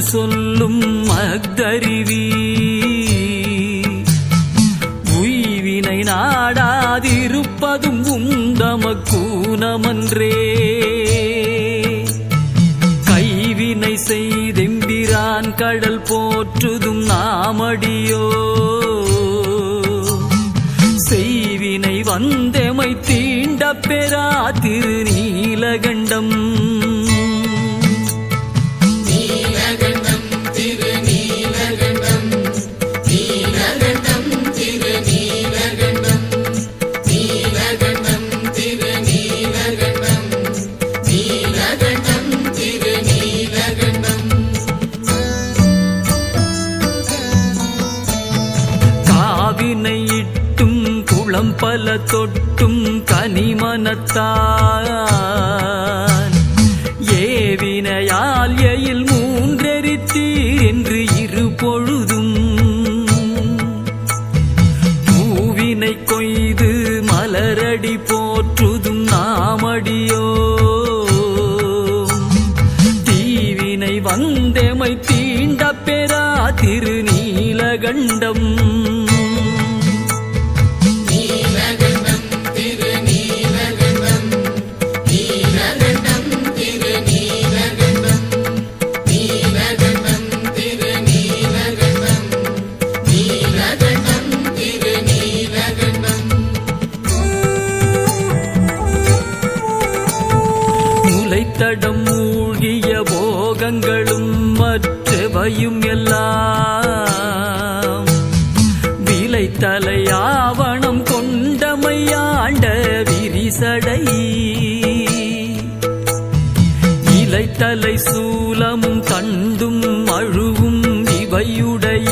சொல்லும் மக்தருவி உய்வினை நாடாதிருப்பதும் உந்தமக்கூனமன்றே. கைவினை செய்தெம்பிரான் கடல் போற்றுதும் நாமடியோ. செய்வினை வந்தெமை தீண்ட பெறா திருநீலகண்டம். குளம் பல தொட்டும் கனிமனத்தான் ஏவினையால் எயில் மூன்றெரித்தீர் என்று இரு பொழுதும். பூவினை கொய்து மலரடி போற்றுதும் நாமடியோ. தீவினை வந்தெமை தீண்ட பெறா திருநீலகண்டம். மூழ்கிய போகங்களும் மற்றவையும் எல்லாம். விலை தலையாவணம் கொண்டமையாண்ட விரிசடை. இலைத்தலை சூலமும் தண்டும் அழுவும் இவையுடைய.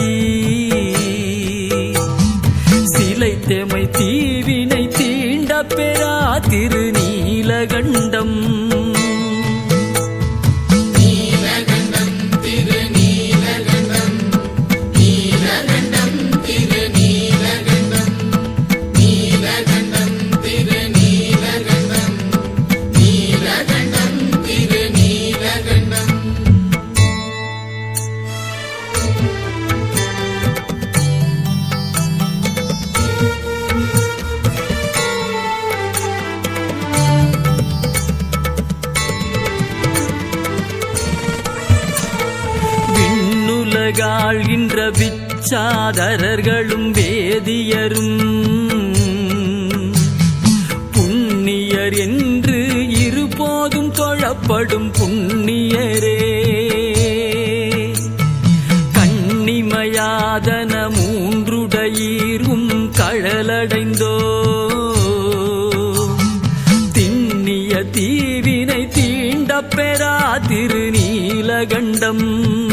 விண்ணுலகாழ்கின்ற விச்சாதரர்களும் வேதியரும். புண்ணியர் என்று இருபோதும் தொழப்படும் புண்ணியரே. கண்ணிமையாதன மூன்றுடையீரும் கழலடைந்தோ. தீவினை தீண்ட பெறா திருநீலகண்டம்.